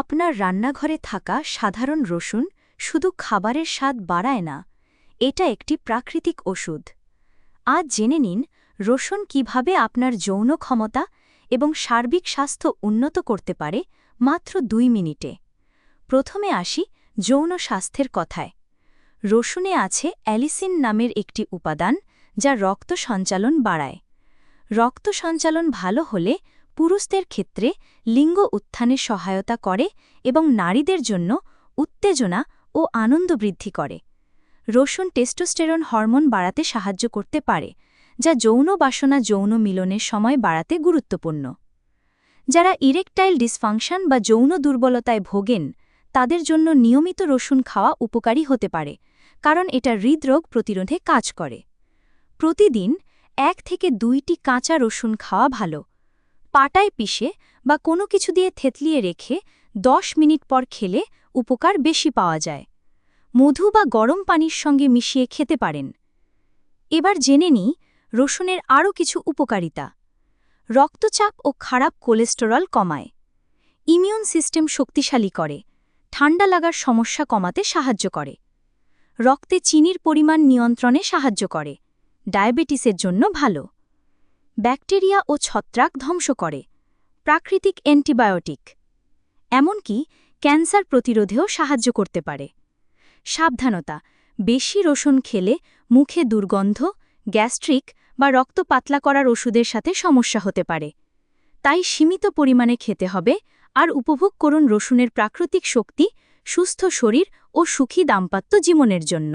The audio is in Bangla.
আপনার রান্নাঘরে থাকা সাধারণ রসুন শুধু খাবারের স্বাদ বাড়ায় না, এটা একটি প্রাকৃতিক ওষুধ। আজ জেনে নিন, রসুন কীভাবে আপনার যৌন ক্ষমতা এবং সার্বিক স্বাস্থ্য উন্নত করতে পারে মাত্র দুই মিনিটে। প্রথমে আসি যৌন স্বাস্থ্যের কথায়। রসুনে আছে অ্যালিসিন নামের একটি উপাদান যা রক্ত সঞ্চালন বাড়ায়। রক্ত সঞ্চালন ভালো হলে পুরুষদের ক্ষেত্রে লিঙ্গ উত্থানে সহায়তা করে এবং নারীদের জন্য উত্তেজনা ও আনন্দ বৃদ্ধি করে। রসুন টেস্টোস্টেরন হরমোন বাড়াতে সাহায্য করতে পারে, যা যৌন বাসনা যৌন মিলনের সময় বাড়াতে গুরুত্বপূর্ণ। যারা ইরেকটাইল ডিসফাংশন বা যৌন দুর্বলতায় ভোগেন, তাদের জন্য নিয়মিত রসুন খাওয়া উপকারী হতে পারে, কারণ এটা হৃদরোগ প্রতিরোধে কাজ করে। প্রতিদিন এক থেকে দুইটি কাঁচা রসুন খাওয়া ভালো পাটায় পিষে বা কোনো কিছু দিয়ে থেতলিয়ে রেখে দশ মিনিট পর খেলে উপকার বেশি পাওয়া যায়। মধু বা গরম পানির সঙ্গে মিশিয়ে খেতে পারেন। এবার জেনে নিই রসুনের আরও কিছু উপকারিতা। রক্তচাপ ও খারাপ কোলেস্টেরল কমায়। ইমিউন সিস্টেম শক্তিশালী করে, ঠান্ডা লাগার সমস্যা কমাতে সাহায্য করে। রক্তে চিনির পরিমাণ নিয়ন্ত্রণে সাহায্য করে, ডায়াবেটিসের জন্য ভালো। ব্যাকটেরিয়া ও ছত্রাক ধ্বংস করে। প্রাকৃতিক অ্যান্টিবায়োটিক। এমনকি ক্যান্সার প্রতিরোধেও সাহায্য করতে পারে। সাবধানতা। বেশি রসুন খেলে মুখে দুর্গন্ধ, গ্যাস্ট্রিক বা রক্ত পাতলা করার ওষুধের সাথে সমস্যা হতে পারে। তাই সীমিত পরিমাণে খেতে হবে আর উপভোগ করুন রসুনের প্রাকৃতিক শক্তি, সুস্থ শরীর ও সুখী দাম্পাত্য জীবনের জন্য।